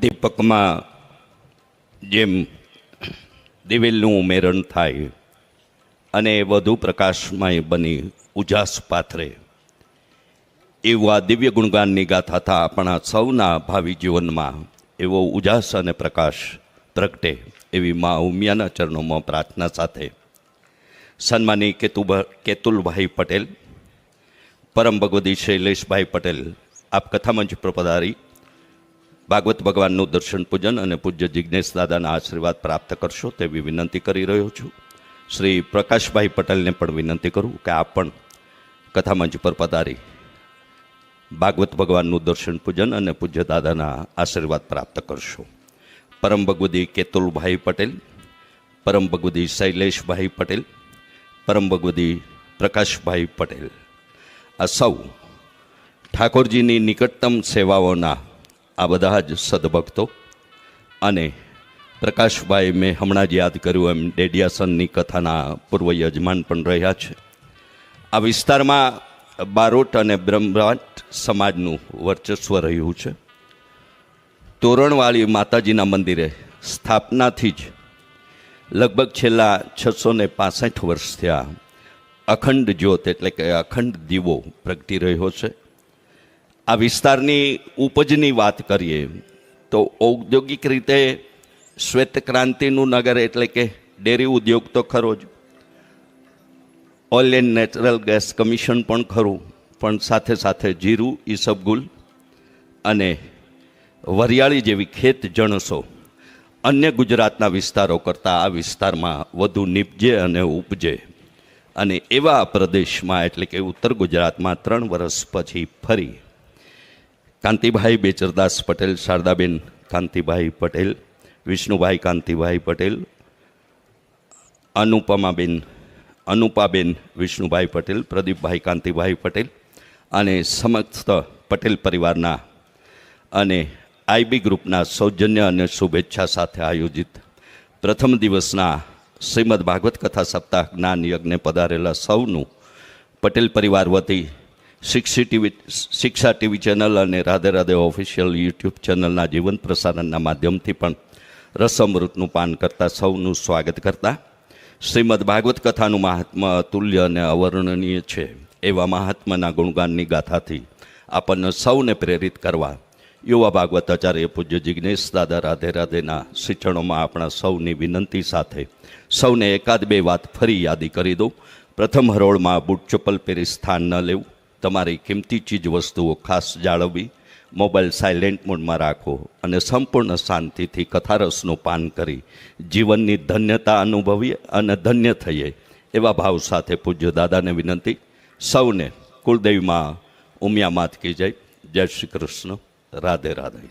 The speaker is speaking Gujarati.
દીપકમાં જેમ દિવેલનું ઉમેરણ થાય અને વધુ પ્રકાશમય બની ઉજાસ પાથરે, એવું આ દિવ્ય ગુણગાનની ગાથા થા આપણા સૌના ભાવિ જીવનમાં, એવો ઉજાસ અને પ્રકાશ પ્રગટે એવી મા ઉમિયાના ચરણોમાં પ્રાર્થના સાથે. સન્માની કેતુભા, કેતુલભાઈ પટેલ, પરમ ભગવતી શૈલેષભાઈ પટેલ, આપ કથામંચ પર પધારી ભાગવત ભગવાનનું દર્શન પૂજન અને પૂજ્ય જિજ્ઞેશ દાદાના આશીર્વાદ પ્રાપ્ત કરશો તેવી વિનંતી કરી રહ્યો છું. શ્રી પ્રકાશભાઈ પટેલને પણ વિનંતી કરું કે આપ પણ કથામંચ પર પધારી. ભાગવત ભગવાનનું દર્શન પૂજન અને પૂજ્ય દાદાના આશીર્વાદ પ્રાપ્ત કરશો. પરમ ભગવતી કેતુલભાઈ પટેલ, પરમ ભગવતી શૈલેષભાઈ પટેલ, પરમ ભગવતી પ્રકાશભાઈ પટેલ. આ સૌ ઠાકોરજીની નિકટતમ સેવાઓના આ બધા જ સદભક્તો. અને પ્રકાશભાઈ મેં હમણાં જ યાદ કર્યું એમ ડેડિયાસનની કથાના પૂર્વ યજમાન પણ રહ્યા છે. આ વિસ્તારમાં બારોટ અને બ્રહ્મરાટ સમાજનું વર્ચસ્વ રહ્યું છે. તોરણવાળી માતાજીના મંદિરે સ્થાપનાથી જ લગભગ છેલ્લા છસો ને પાસઠ વર્ષ થયા અખંડ જ્યોત એટલે કે અખંડ દીવો પ્રગટી રહ્યો છે. આ વિસ્તારની ઉપજની વાત કરીએ, તો ઔદ્યોગિક રીતે શ્વેત ક્રાંતિનું નગર એટલે કે ડેરી ઉદ્યોગ તો ખરો જ. Oil and natural gas commission પણ ખરું, પણ સાથે સાથે જીરું, ઈસબગુલ અને વરિયાળી જેવી ખેત જણસો અન્ય ગુજરાતના વિસ્તારો કરતાં આ વિસ્તારમાં વધુ નીપજે અને ઉપજે. અને એવા પ્રદેશમાં એટલે કે ઉત્તર ગુજરાતમાં ત્રણ વર્ષ પછી ફરી કાંતિભાઈ બેચરદાસ પટેલ, શારદાબેન કાંતિભાઈ પટેલ, વિષ્ણુભાઈ કાંતિભાઈ પટેલ, અનુપમાબેન, અનુપાબેન વિષ્ણુભાઈ પટેલ, પ્રદીપભાઈ કાંતિભાઈ પટેલ અને સમસ્ત પટેલ પરિવારના અને આઈબી ગ્રુપના સૌજન્ય અને શુભેચ્છા સાથે આયોજિત પ્રથમ દિવસના શ્રીમદ ભાગવત કથા સપ્તાહ જ્ઞાન યજ્ઞ પધારેલા સૌનું પટેલ પરિવાર વતી શિક્ષી ટીવી શિક્ષા ટીવી ચેનલ અને રાધે રાધે ઓફિશિયલ યુટ્યુબ ચેનલના જીવન પ્રસારણના માધ્યમથી પણ રસમૃતનું પાન કરતા સૌનું સ્વાગત કરતા. શ્રીમદ ભાગવત કથાનું મહાત્મા અતુલ્ય અને અવર્ણનીય છે એવા મહાત્માના ગુણગાનની ગાથાથી આપણને સૌને પ્રેરિત કરવા યુવા ભાગવત આચાર્ય પૂજ્ય જિજ્ઞેશ દાદા રાધે રાધેના શિક્ષણોમાં આપણા સૌની વિનંતી સાથે સૌને એકાદ બે વાત ફરી યાદી કરી દઉં. પ્રથમ હરોળમાં બૂટ ચપ્પલ પહેરી સ્થાન ન લેવું. તમારી કિંમતી ચીજ વસ્તુઓ ખાસ જાળવવી, મોબાઈલ સાયલેન્ટ મોડમાં રાખો અને સંપૂર્ણ શાંતિથી કથારસનું પાન કરી જીવનની ધન્યતા અનુભવીએ અને ધન્ય થઈએ એવા ભાવ સાથે પૂજ્ય દાદાને વિનંતી. સૌને કુળદેવીમાં ઉમિયા માત કી જય. જય શ્રી કૃષ્ણ. રાધે રાધે.